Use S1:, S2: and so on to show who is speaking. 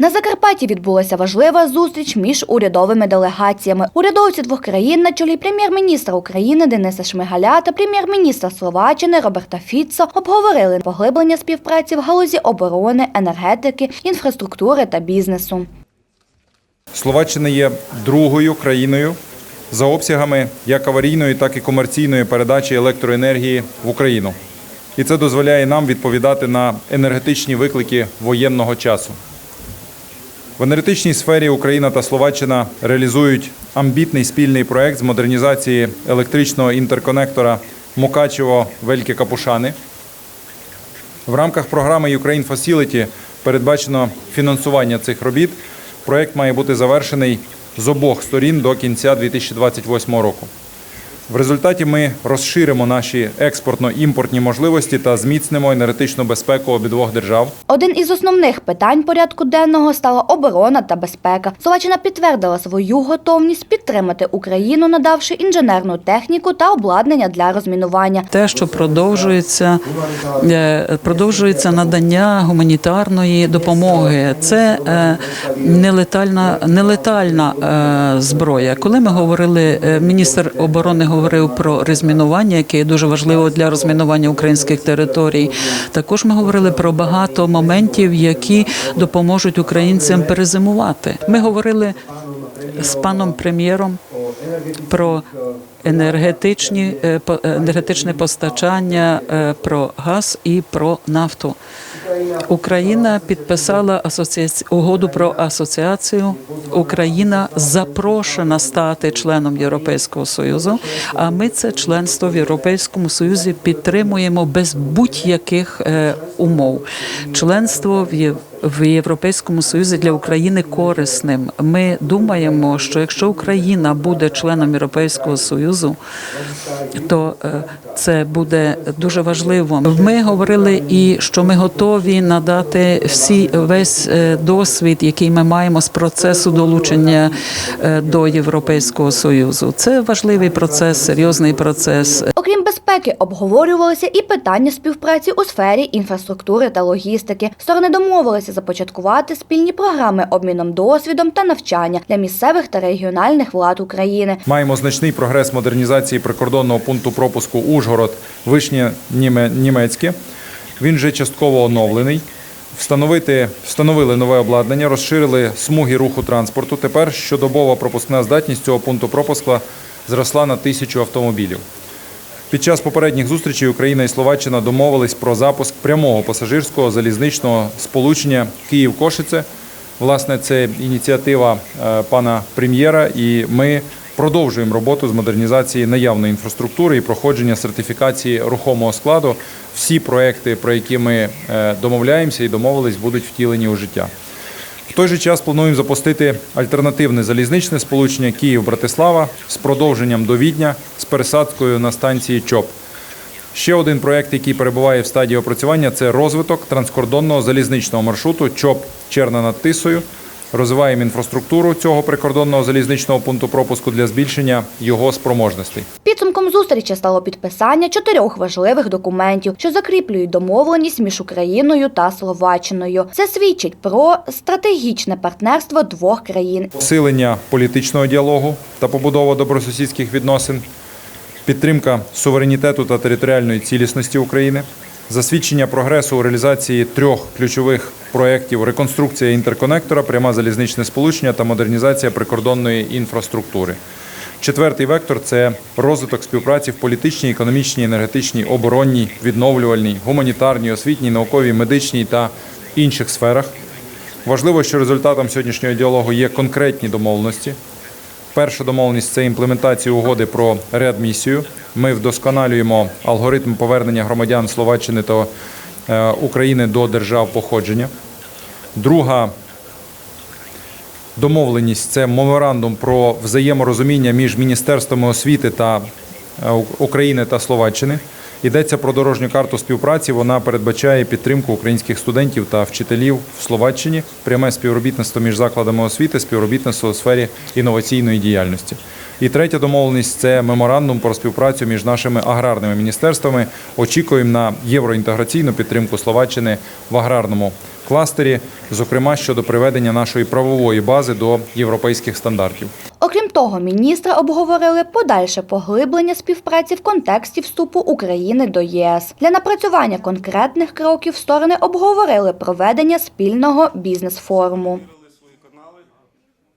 S1: На Закарпатті відбулася важлива зустріч між урядовими делегаціями. Урядовці двох країн на чолі прем'єр-міністра України Дениса Шмигаля та прем'єр-міністра Словаччини Роберта Фіцо обговорили поглиблення співпраці в галузі оборони, енергетики, інфраструктури та бізнесу.
S2: Словаччина є другою країною за обсягами як аварійної, так і комерційної передачі електроенергії в Україну. І це дозволяє нам відповідати на енергетичні виклики воєнного часу. В енергетичній сфері Україна та Словаччина реалізують амбітний спільний проект з модернізації електричного інтерконектора Мукачево Вельке Капушани. В рамках програми Ukraine Facility передбачено фінансування цих робіт. Проект має бути завершений з обох сторін до кінця 2028 року. В результаті ми розширимо наші експортно-імпортні можливості та зміцнимо енергетичну безпеку обидвох держав.
S1: Один із основних питань порядку денного стала оборона та безпека. Словаччина підтвердила свою готовність підтримати Україну, надавши інженерну техніку та обладнання для розмінування.
S3: те, що продовжується, е, продовжується надання гуманітарної допомоги. Це е, нелетальна, нелетальна е, зброя. Коли ми говорили, міністр оборони говорив про розмінування, яке є дуже важливо для розмінування українських територій. Також ми говорили про багато моментів, які допоможуть українцям перезимувати. Ми говорили з паном прем'єром про енергетичні е, по- енергетичне постачання, е, про газ і про нафту. Україна підписала асоціаці... угоду про асоціацію. Україна запрошена стати членом Європейського союзу. А ми це членство в Європейському Союзі підтримуємо без будь-яких е, умов. Членство в Єв- в Європейському Союзі для України корисним. Ми думаємо, що якщо Україна буде членом Європейського Союзу, то е, це буде дуже важливо. Ми говорили і що ми готові надати всі весь е, досвід, який ми маємо з процесу долучення е, до Європейського Союзу. Це важливий процес, серйозний процес.
S1: Окрім безпеки, обговорювалися і питання співпраці у сфері інфраструктури та логістики. Сторони домовилися започаткувати спільні програми обміном досвідом та навчання для місцевих та регіональних влад України.
S2: Маємо значний прогрес модернізації прикордонного пункту пропуску Ужгород Вишнє Німецьке. Він вже частково оновлений. Встановити, встановили нове обладнання, розширили смуги руху транспорту. Тепер щодобова пропускна здатність цього пункту пропуску зросла на тисячу автомобілів. Під час попередніх зустрічей Україна і Словаччина домовились про запуск прямого пасажирського залізничного сполучення Київ-Кошице. Власне, це ініціатива е, пана прем'єра, і ми продовжуємо роботу з модернізації наявної інфраструктури і проходження сертифікації рухомого складу. Всі проекти, про які ми е, домовляємося і домовились, будуть втілені у життя. В той же час плануємо запустити альтернативне залізничне сполучення Київ-Братислава з продовженням до Відня з пересадкою на станції ЧОП. Ще один проект, який перебуває в стадії опрацювання, це розвиток транскордонного залізничного маршруту ЧОП Черна над Тисою. Розвиваємо інфраструктуру цього прикордонного залізничного пункту пропуску для збільшення його спроможностей.
S1: Підсумком зустрічі стало підписання чотирьох важливих документів, що закріплюють домовленість між Україною та Словаччиною. Це свідчить про стратегічне партнерство двох країн.
S2: посилення політичного діалогу та побудова добросусідських відносин, підтримка суверенітету та територіальної цілісності України, засвідчення прогресу у реалізації трьох ключових проєктів реконструкція інтерконектора, пряма залізничне сполучення та модернізація прикордонної інфраструктури. Четвертий вектор це розвиток співпраці в політичній, економічній, енергетичній, оборонній, відновлювальній, гуманітарній, освітній, науковій, медичній та інших сферах. Важливо, що результатом сьогоднішнього діалогу є конкретні домовленості. Перша домовленість це імплементація угоди про реадмісію. Ми вдосконалюємо алгоритм повернення громадян Словаччини та е, України до держав походження. Друга домовленість це меморандум про взаєморозуміння між міністерствами освіти та е, України та Словаччини. Йдеться про дорожню карту співпраці. Вона передбачає підтримку українських студентів та вчителів в Словаччині, пряме співробітництво між закладами освіти, співробітництво у сфері інноваційної діяльності. І третя домовленість це меморандум про співпрацю між нашими аграрними міністерствами. Очікуємо на євроінтеграційну підтримку Словаччини в аграрному кластері, зокрема щодо приведення нашої правової бази до європейських стандартів.
S1: Окрім того, міністри обговорили подальше поглиблення співпраці в контексті вступу України до ЄС. Для напрацювання конкретних кроків сторони обговорили проведення спільного бізнес-форуму.